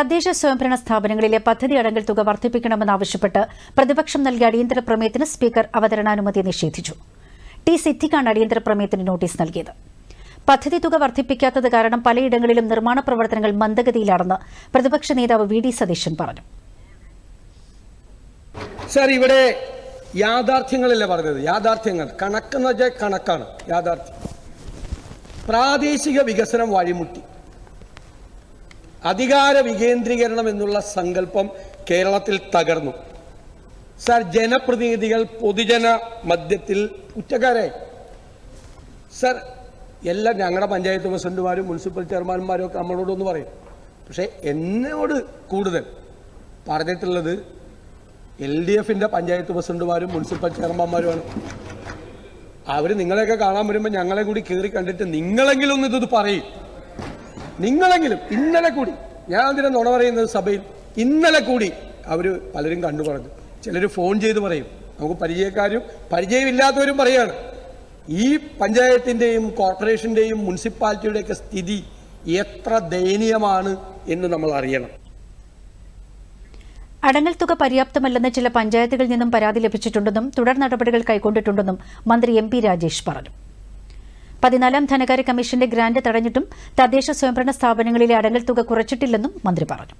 തദ്ദേശ സ്വയംഭരണ സ്ഥാപനങ്ങളിലെ പദ്ധതി അടങ്കൽ തുക വർദ്ധിപ്പിക്കണമെന്നാവശ്യപ്പെട്ട് പ്രതിപക്ഷം നൽകിയ അടിയന്തര പ്രമേയത്തിന് സ്പീക്കർ അവതരണാനുമതി നിഷേധിച്ചു. ടി സിദ്ദിഖാണ് അടിയന്തര പ്രമേയത്തിന് നോട്ടീസ് നൽകിയത്. പദ്ധതി തുക വർദ്ധിപ്പിക്കാത്തത് കാരണം പലയിടങ്ങളിലും നിർമ്മാണ പ്രവർത്തനങ്ങൾ മന്ദഗതിയിലാണെന്ന് പ്രതിപക്ഷ നേതാവ് വി ഡി സതീശൻ പറഞ്ഞു. സാർ ഇവിടെ യാഥാർത്ഥ്യങ്ങളല്ലേ പറഞ്ഞത്? യാഥാർത്ഥ്യങ്ങൾ. കണക്കെന്ന് വെച്ചാൽ കണക്കാണ്. യാഥാർത്ഥ്യം. പ്രാദേശിക വികസനം വഴിമുട്ടി. അധികാര വികേന്ദ്രീകരണം എന്നുള്ള സങ്കല്പം കേരളത്തിൽ തകർന്നു. സാർ ജനപ്രതിനിധികൾ പൊതുജന മധ്യത്തിൽ കുറ്റക്കാരായി. സാർ എല്ലാം ഞങ്ങളുടെ പഞ്ചായത്ത് പ്രസിഡന്റുമാരും മുനിസിപ്പൽ ചെയർമാൻമാരും ഒക്കെ നമ്മളോടൊന്ന് പറയും. പക്ഷേ എന്നോട് കൂടുതൽ പറഞ്ഞിട്ടുള്ളത് എൽ ഡി എഫിന്റെ പഞ്ചായത്ത് പ്രസിഡന്റുമാരും മുനിസിപ്പൽ ചെയർമാൻമാരുമാണ്. അവർ നിങ്ങളെയൊക്കെ കാണാൻ വരുമ്പോൾ ഞങ്ങളെ കൂടി കയറി കണ്ടിട്ട് നിങ്ങളെങ്കിലും ഒന്ന് ഇത് പറയും. നിങ്ങളെങ്കിലും ഇന്നലെ കൂടി ഞാൻ അതിനെ നുണ പറയുന്നത് സഭയിൽ ഇന്നലെ കൂടി അവർ പലരും കണ്ടു പറഞ്ഞു. ചിലർ ഫോൺ ചെയ്ത് പറയും. നമുക്ക് പരിചയക്കാരും പരിചയമില്ലാത്തവരും പറയാണ്. ഈ പഞ്ചായത്തിന്റെയും കോർപ്പറേഷന്റെയും മുനിസിപ്പാലിറ്റിയുടെയൊക്കെ സ്ഥിതി എത്ര ദയനീയമാണ് എന്ന് നമ്മൾ അറിയണം. അടങ്ങൽ തുക പര്യാപ്തമല്ലെന്ന് ചില പഞ്ചായത്തുകളിൽ നിന്നും പരാതി ലഭിച്ചിട്ടുണ്ടെന്നും തുടർ നടപടികൾ കൈക്കൊണ്ടിട്ടുണ്ടെന്നും മന്ത്രി എം രാജേഷ് പറഞ്ഞു. പതിനാലാം ധനകാര്യ കമ്മീഷന്റെ ഗ്രാന്റ് തടഞ്ഞിട്ടും തദ്ദേശ സ്വയംഭരണ സ്ഥാപനങ്ങളിലെ അടങ്ങൽ തുക കുറച്ചിട്ടില്ലെന്നും മന്ത്രി പറഞ്ഞു